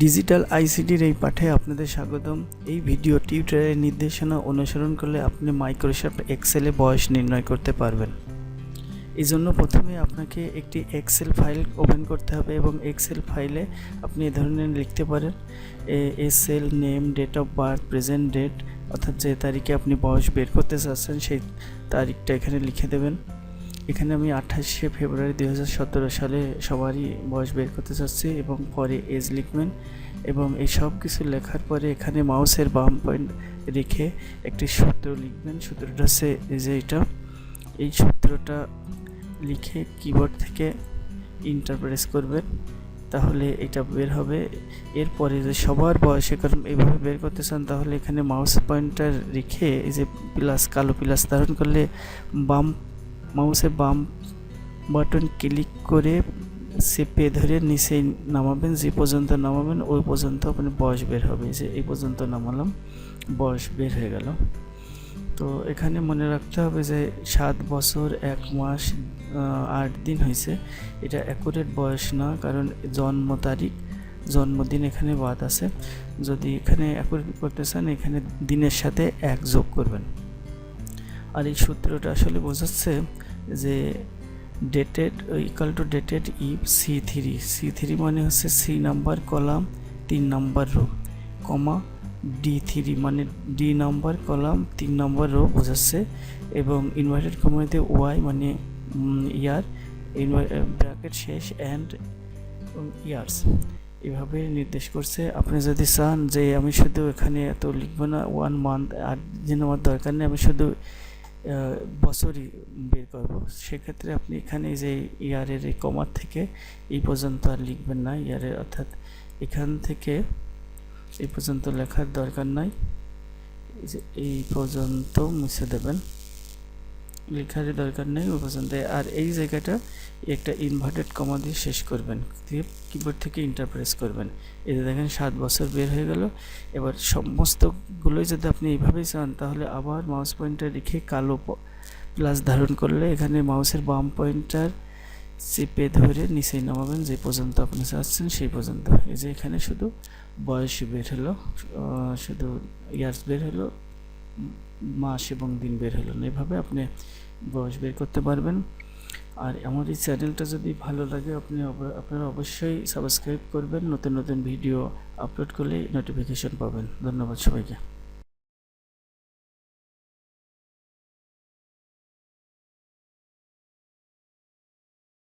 Digital আইসিটির এই পাঠে আপনাদের স্বাগতম। এই ভিডিও টিউটোরিয়ালের নির্দেশনা অনুসরণ করলে আপনি মাইক্রোসফট এক্সেলে বয়স নির্ণয় করতে পারবেন। এই জন্য প্রথমে আপনাকে একটি এক্সেল ফাইল ওপেন করতে হবে এবং এক্সেল ফাইলে আপনি এ ধরনের লিখতে পারেন। SL name, date of birth, present date, অর্থাৎ যে তারিখে আপনি বয়স বের করতে চাচ্ছেন সেই তারিখটা এখানে লিখে দেবেন। এখানে আমি আঠাশে ফেব্রুয়ারি দুই হাজার সতেরো সালে সবারই বয়স বের করতে চাচ্ছি এবং পরে এজ লিখবেন এবং এই সব কিছু লেখার পরে এখানে মাউসের বাম পয়েন্ট রেখে একটি সূত্র লিখবেন। সূত্রটা হচ্ছে এই যে এটা। এই সূত্রটা লিখে কিবোর্ড থেকে ইন্টারপ্রেস করবেন, তাহলে এটা বের হবে। এরপরে যে সবার বয়সে কারণ এইভাবে বের করতে চান, তাহলে এখানে মাউস পয়েন্টার রেখে এই যে প্লাস কালো প্লাস ধারণ করলে বাম মাউসের বাম বাটন ক্লিক করে চেপে ধরে নিচে নামাবেন, যে পর্যন্ত নামাবেন ওই পর্যন্ত আপনি বয়স বের হবে। যে এই পর্যন্ত নামালাম, বয়স বের হয়ে গেল। তো এখানে মনে রাখতে হবে যে সাত বছর, এক মাস আট দিন হয়েছে। এটা অ্যাকুরেট বয়স না, কারণ জন্ম তারিখ, জন্মদিন এখানে বাদ আছে। যদি এখানে অ্যাকুরেট করতে চান, এখানে দিনের সাথে এক যোগ করবেন। আর এই সূত্রটা আসলে বোঝাচ্ছে যে dated equal to dated if C three C three মানে হচ্ছে সি নাম্বার কলাম তিন number row comma D three মানে ডি নাম্বার কলাম তিন নাম্বার রো বোঝাচ্ছে এবং ইনভার্টেড কমাতে ওয়াই মানে ইয়ার ব্র্যাকেট শেষ অ্যান্ড ইয়ার্স এভাবে নির্দেশ করছে। আপনি যদি চান যে আমি শুধু এখানে এত লিখব না ওয়ান মান্থ আট দিন আমার দরকার নেই, আমি শুধু বছরই বের করব। সেক্ষেত্রে আপনি এখানে যে ইয়ারের এই কমার থেকে এই পর্যন্ত আর লিখবেন না। ইয়ারের অর্থাৎ এখান থেকে এই পর্যন্ত লেখার দরকার নাই। এই পর্যন্ত মুছে দেবেন। লেখার দরকার নেই পর্যন্ত আর এই জায়গাটা একটা ইনভার্টেড কমা দিয়ে শেষ করবেন, দিয়ে কিবোর্ড থেকে ইন্টারপ্রেস করবেন। যে দেখেন, সাত বছর বের হয়ে গেল। এবার সমস্তগুলোই যদি আপনি এইভাবেই চান, তাহলে আবার মাউস পয়েন্টার রেখে কালো প্লাস ধারণ করলে এখানে মাউসের বাম পয়েন্টার চেপে ধরে নিচে নামাবেন, যে পর্যন্ত আপনি চাচ্ছেন সেই পর্যন্ত। এই যে এখানে শুধু বয়স বের হলো শুধু ইয়ার্স বের হলো মাস এবং দিন বের হলো না। এভাবে আপনি বয়স বের করতে পারবেন। আর আমার এই চ্যানেলটা যদি ভালো লাগে, আপনি আপনারা অবশ্যই সাবস্ক্রাইব করবেন। নতুন নতুন ভিডিও আপলোড করলে নোটিফিকেশন পাবেন। ধন্যবাদ সবাইকে।